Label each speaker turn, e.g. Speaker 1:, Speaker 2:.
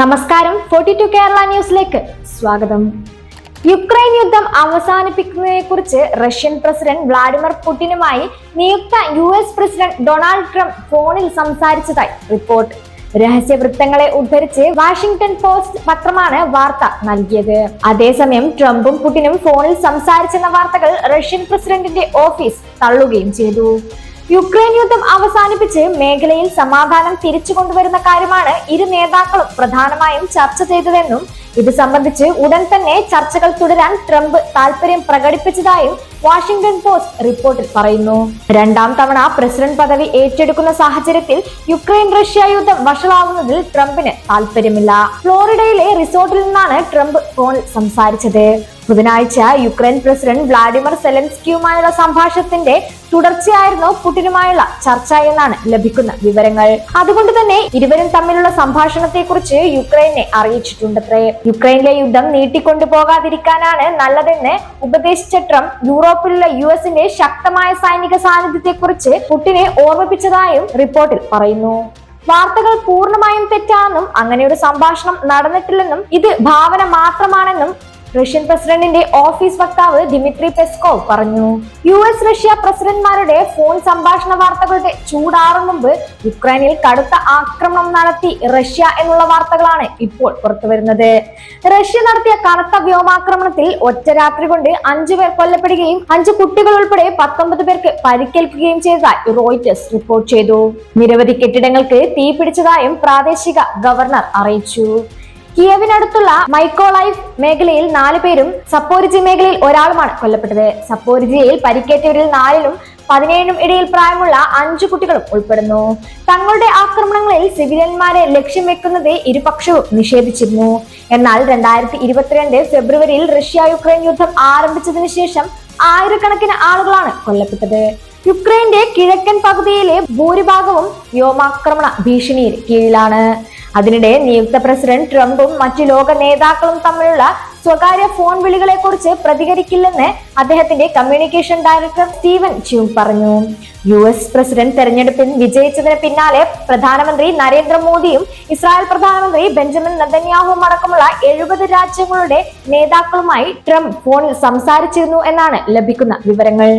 Speaker 1: നമസ്കാരം. Forty to Kerala ന്യൂസിലേക്ക് സ്വാഗതം. യുക്രൈൻ യുദ്ധം അവസാനിപ്പിക്കുന്നതിനെ കുറിച്ച് റഷ്യൻ പ്രസിഡന്റ് വ്ളാഡിമിർ പുടിനുമായി നിയുക്ത U S president Donald Trump ഫോണിൽ സംസാരിച്ചതായി റിപ്പോർട്ട്. രഹസ്യ വൃത്തങ്ങളെ ഉദ്ധരിച്ച് വാഷിംഗ്ടൺ പോസ്റ്റ് പത്രമാണ് വാർത്ത നൽകിയത്. അതേസമയം ട്രംപും പുടിനും ഫോണിൽ സംസാരിച്ചെന്ന വാർത്തകൾ റഷ്യൻ പ്രസിഡന്റിന്റെ ഓഫീസ് തള്ളുകയും ചെയ്തു. യുക്രൈൻ യുദ്ധം അവസാനിപ്പിച്ച് മേഖലയിൽ സമാധാനം തിരിച്ചു കൊണ്ടുവരുന്ന കാര്യമാണ് ഇരു നേതാക്കളും പ്രധാനമായും ചർച്ച ചെയ്തതെന്നും ഇത് സംബന്ധിച്ച് ഉടൻ തന്നെ ചർച്ചകൾ തുടരാൻ ട്രംപ് താൽപര്യം പ്രകടിപ്പിച്ചതായും വാഷിംഗ്ടൺ പോസ്റ്റ് റിപ്പോർട്ടിൽ പറയുന്നു. രണ്ടാം തവണ പ്രസിഡന്റ് പദവി ഏറ്റെടുക്കുന്ന സാഹചര്യത്തിൽ യുക്രൈൻ റഷ്യ യുദ്ധം വഷളാവുന്നതിൽ ട്രംപിന് താൽപര്യമില്ല. ഫ്ലോറിഡയിലെ റിസോർട്ടിൽ നിന്നാണ് ട്രംപ് ഫോണിൽ സംസാരിച്ചത്. ബുധനാഴ്ച യുക്രൈൻ പ്രസിഡന്റ് വ്ളാഡിമിർ സെലൻസ്കിയുമായുള്ള സംഭാഷണത്തിന്റെ തുടർച്ചയായിരുന്നു പുടിനുമായുള്ള ചർച്ച എന്നാണ് ലഭിക്കുന്ന വിവരങ്ങൾ. അതുകൊണ്ട് തന്നെ ഇരുവരും തമ്മിലുള്ള സംഭാഷണത്തെക്കുറിച്ച് യുക്രൈനെ അറിയിച്ചിട്ടുണ്ടത്രേ. യുക്രൈനിലെ യുദ്ധം നീട്ടിക്കൊണ്ടു പോകാതിരിക്കാനാണ് നല്ലതെന്ന് ഉപദേശിച്ച ട്രംപ് യൂറോപ്പിലുള്ള യു എസിന്റെ ശക്തമായ സൈനിക സാന്നിധ്യത്തെക്കുറിച്ച് പുടിനെ ഓർമ്മിപ്പിച്ചതായും റിപ്പോർട്ടിൽ പറയുന്നു. വാർത്തകൾ പൂർണമായും തെറ്റാണെന്നും അങ്ങനെ ഒരു സംഭാഷണം നടന്നിട്ടില്ലെന്നും ഇത് ഭാവന മാത്രമാണെന്നും റഷ്യൻ പ്രസിഡന്റിന്റെ ഓഫീസ് വക്താവ് ദിമിത്രി പെസ്കോവ് പറഞ്ഞു. യു എസ് റഷ്യ പ്രസിഡന്റ്മാരുടെ ഫോൺ സംഭാഷണ വാർത്തകളുടെ ചൂടാറും മുമ്പ് യുക്രൈനിൽ കടുത്ത ആക്രമണം നടത്തി റഷ്യ എന്നുള്ള വാർത്തകളാണ് ഇപ്പോൾ പുറത്തുവരുന്നത്. റഷ്യ നടത്തിയ കനത്ത വ്യോമാക്രമണത്തിൽ ഒറ്റ രാത്രി കൊണ്ട് അഞ്ചു പേർ കൊല്ലപ്പെടുകയും അഞ്ചു കുട്ടികൾ ഉൾപ്പെടെ പത്തൊമ്പത് പേർക്ക് പരിക്കേൽക്കുകയും ചെയ്തതായി റോയിറ്റേഴ്സ് റിപ്പോർട്ട് ചെയ്തു. നിരവധി കെട്ടിടങ്ങൾക്ക് തീപിടിച്ചതായും പ്രാദേശിക ഗവർണർ അറിയിച്ചു. കിയവിനടുത്തുള്ള മൈക്കോലൈഫ് മേഖലയിൽ നാല് പേരും സപ്പോരിജി മേഖലയിൽ ഒരാളുമാണ് കൊല്ലപ്പെട്ടത്. സപ്പോരിജിയയിൽ പരിക്കേറ്റവരിൽ നാലിലും പതിനേഴിനും ഇടയിൽ പ്രായമുള്ള അഞ്ചു കുട്ടികളും ഉൾപ്പെടുന്നു. തങ്ങളുടെ ആക്രമണങ്ങളിൽ സിവിലിയന്മാരെ ലക്ഷ്യം വെക്കുന്നത് ഇരുപക്ഷവും നിഷേധിച്ചിരുന്നു. എന്നാൽ രണ്ടായിരത്തി ഇരുപത്തിരണ്ട് ഫെബ്രുവരിയിൽ റഷ്യ യുക്രൈൻ യുദ്ധം ആരംഭിച്ചതിനു ശേഷം ആയിരക്കണക്കിന് ആളുകളാണ് കൊല്ലപ്പെട്ടത്. യുക്രൈന്റെ കിഴക്കൻ പകുതിയിലെ ഭൂരിഭാഗവും വ്യോമാക്രമണ ഭീഷണിയിൽ കീഴിലാണ്. അതിനിടെ നിയുക്ത പ്രസിഡന്റ് ട്രംപും മറ്റു ലോക നേതാക്കളും തമ്മിലുള്ള സ്വകാര്യ ഫോൺ വിളികളെ കുറിച്ച് പ്രതികരിക്കില്ലെന്ന് അദ്ദേഹത്തിന്റെ കമ്മ്യൂണിക്കേഷൻ ഡയറക്ടർ സ്റ്റീവൻ ച്യൂങ് പറഞ്ഞു. യു എസ് പ്രസിഡന്റ് തെരഞ്ഞെടുപ്പിൽ വിജയിച്ചതിന് പിന്നാലെ പ്രധാനമന്ത്രി നരേന്ദ്രമോദിയും ഇസ്രായേൽ പ്രധാനമന്ത്രി ബെഞ്ചമിൻ നദന്യാഹുവും അടക്കമുള്ള എഴുപത് രാജ്യങ്ങളുടെ നേതാക്കളുമായി ട്രംപ് ഫോണിൽ സംസാരിച്ചിരുന്നു എന്നാണ് ലഭിക്കുന്ന വിവരങ്ങൾ.